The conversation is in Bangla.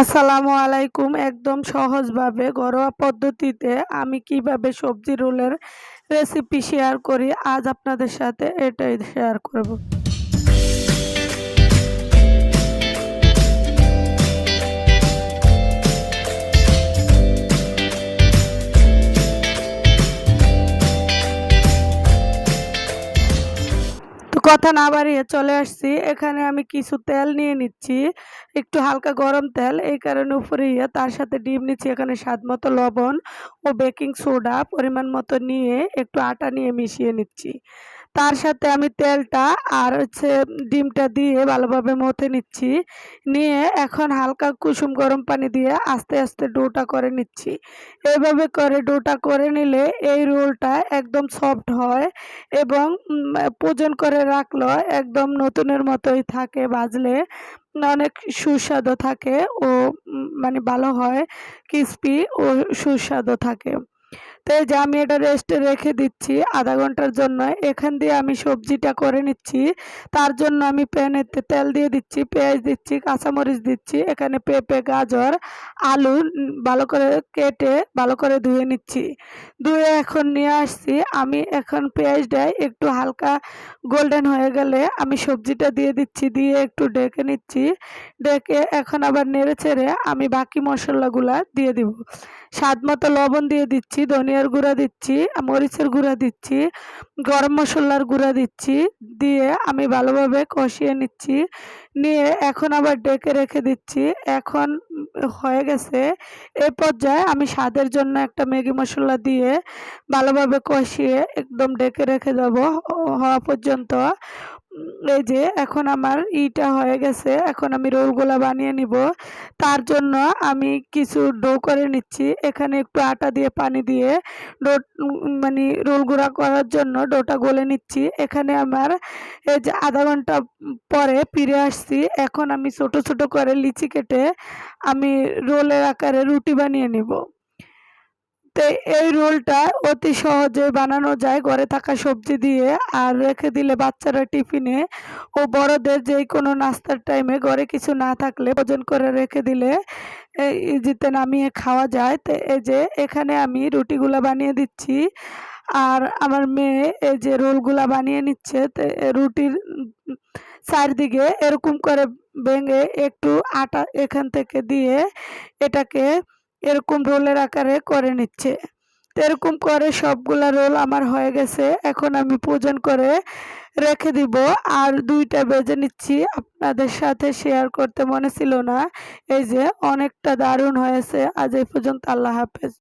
আসসালামু আলাইকুম। একদম সহজভাবে ঘরোয়া পদ্ধতিতে আমি কীভাবে সবজি রোলের রেসিপি শেয়ার করি, আজ আপনাদের সাথে এটাই শেয়ার করব। কথা না বাড়িয়ে চলে আসছি। এখানে আমি কিছু তেল নিয়ে নিচ্ছি। একটু হালকা গরম তেল, এই কারণে উপরে ইয়ে তার সাথে ডিম নিচ্ছি এখানে স্বাদ মতো লবণ ও বেকিং সোডা পরিমাণ মতো নিয়ে একটু আটা নিয়ে মিশিয়ে নিচ্ছি। তার সাথে আমি তেলটা আর হচ্ছে ডিমটা দিয়ে ভালোভাবে মথে নিচ্ছি। নিয়ে এখন হালকা কুসুম গরম পানি দিয়ে আস্তে আস্তে ডোটা করে নিচ্ছি। এভাবে করে ডোটা করে নিলে এই রোলটা একদম সফট হয় এবং পূজন করে রাখল একদম নতুনের মতোই থাকে বাজলে অনেক সুস্বাদু থাকে ও মানে ভালো হয়, ক্রিস্পি ও সুস্বাদু থাকে। তো এই যে আমি এটা রেস্টে রেখে দিচ্ছি আধা ঘণ্টার জন্য, এখান দিয়ে আমি সবজিটা করে নিচ্ছি, তার জন্য আমি প্যানেতে তেল দিয়ে দিচ্ছি, পেঁয়াজ দিচ্ছি, কাঁচামরিচ দিচ্ছি, এখানে পেঁপে, গাজর, আলু ভালো করে কেটে ভালো করে ধুয়ে নিচ্ছি। ধুয়ে এখন নিয়ে আসছি, আমি এখন পেঁয়াজটায় একটু হালকা গোল্ডেন হয়ে গেলে আমি সবজিটা দিয়ে দিচ্ছি, দিয়ে একটু ডেকে নিচ্ছি, ডেকে এখন আবার নেড়ে চেড়ে আমি বাকি মশলাগুলা দিয়ে দিব। স্বাদ মতো লবণ দিয়ে দিচ্ছি, ধনিয়ার গুঁড়া দিচ্ছি, মরিচের গুঁড়া দিচ্ছি, গরম মশলার গুঁড়া দিচ্ছি, দিয়ে আমি ভালোভাবে কষিয়ে নিচ্ছি। নিয়ে এখন আবার ডেকে রেখে দিচ্ছি। এখন হয়ে গেছে। এই পর্যায়ে আমি স্বাদের জন্য একটা ম্যাগি মশলা দিয়ে ভালোভাবে কষিয়ে একদম ডেকে রেখে দেবো। হওয়া পর্যন্ত এই যে, এখন আমার ইটা হয়ে গেছে, এখন আমি রোলগুলা বানিয়ে নিব। তার জন্য আমি কিছু ডো করে নিচ্ছি। এখানে একটু আটা দিয়ে, পানি দিয়ে ডো মানে রোল গুঁড়া করার জন্য ডোটা গলে নিচ্ছি। এখানে আমার এই যে আধা ঘণ্টা পরে ফিরে আসছি। এখন আমি ছোট ছোট করে লিচি কেটে আমি রোলের আকারে রুটি বানিয়ে নিব। তো এই রোলটা অতি সহজে বানানো যায়। ঘরে থাকা সবজি দিয়ে আর রেখে দিলে বাচ্চারা টিফিনে ও বড়দের যে কোনো নাস্তার টাইমে ঘরে কিছু না থাকলে ভোজন করে রেখে দিলে ইজিতে নামিয়ে খাওয়া যায়। তো এই যে এখানে আমি রুটিগুলো বানিয়ে দিচ্ছি। আর আমার মেয়ে এই যে রোলগুলা বানিয়ে নিচ্ছে। তো রুটির চারদিকে এরকম করে ভেঙে একটু আটা এখান থেকে দিয়ে এটাকে এরকম রোলের আকারে করে নিচ্ছে। তো এরকম করে সবগুলা রোল আমার হয়ে গেছে। এখন আমি পূজন করে রেখে দিব। আর দুইটা বেজে নিচ্ছি। আপনাদের সাথে শেয়ার করতে মনে ছিল না। এই যে অনেকটা দারুণ হয়েছে। আজ এই পর্যন্ত আল্লাহ হাফেজ।